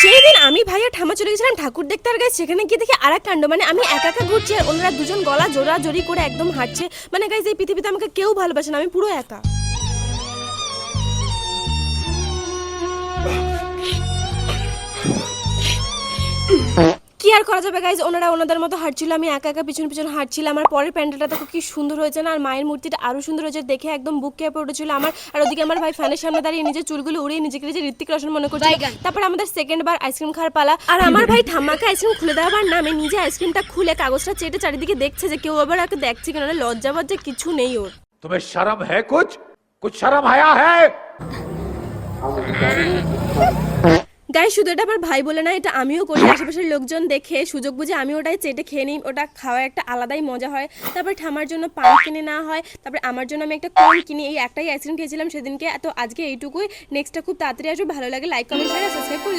সেই দিন আমি ভাইয়া ঠামা চলে গেছিলাম ঠাকুর দেখতে, আর গাইজ সেখানে গিয়ে দেখি আর এক কাণ্ড মানে আমি একা একা ঘুরছি আর ওনারা দুজন গলা জোড়া জড়ি করে একদম হাঁটছে। মানে গাইজ এই পৃথিবীতে আমাকে কেউ ভালোবাসে না, আমি পুরো একা। কি আর করা যাবে গাইজ ওনারা ওনাদের মতো হাঁটছিল আমি একা একা পিছন পিছন হাঁটছিলাম আমার পরের প্যান্ডেলটা দেখো কি সুন্দর হয়েছে না আর মায়ের মূর্তিটা আরো সুন্দর হয়েছে দেখে একদম বুক কেঁপে উঠেছিল আমার আর ওদিকে আমার ভাই ফ্যানের সামনে দাঁড়িয়ে নিজের চুলগুলো উড়িয়ে নিজেকে নিজে ঋত্বিক রোশন মনে করছিল তারপর আমাদের সেকেন্ড বার আইসক্রিম খাওয়ার পালা আর আমার ভাই ঠাম্মাকে আইসক্রিম খুলে দেওয়ার নামে নিজে আইসক্রিমটা খুলে কাগজটা চেটে চারিদিকে দেখছে যে কেউ আবার ওকে দেখছে কিনা লজ্জা বজ্জা কিছু নেই ওর तुम्हें शर्म है कुछ कुछ शर्म आया है গাই শুধু এটা আমার ভাই বলে না, এটা আমিও করি। আশেপাশের লোকজন দেখে সুযোগ বুঝে আমি ওটাই চেটে খেয়ে নিই। ওটা খাওয়ার একটা আলাদাই মজা হয়। তারপর ঠামার জন্য পান কিনে না হয়। তারপরে আমার জন্য আমি একটা কম কিনি। এই একটাই অ্যাক্সিডেন্ট খেয়েছিলাম সেদিনকে। তো আজকে এইটুকুই। নেক্সটটা খুব তাড়াতাড়ি আসবে। ভালো লাগে লাইক কমেন্ট শেয়ার সাবস্ক্রাইব করে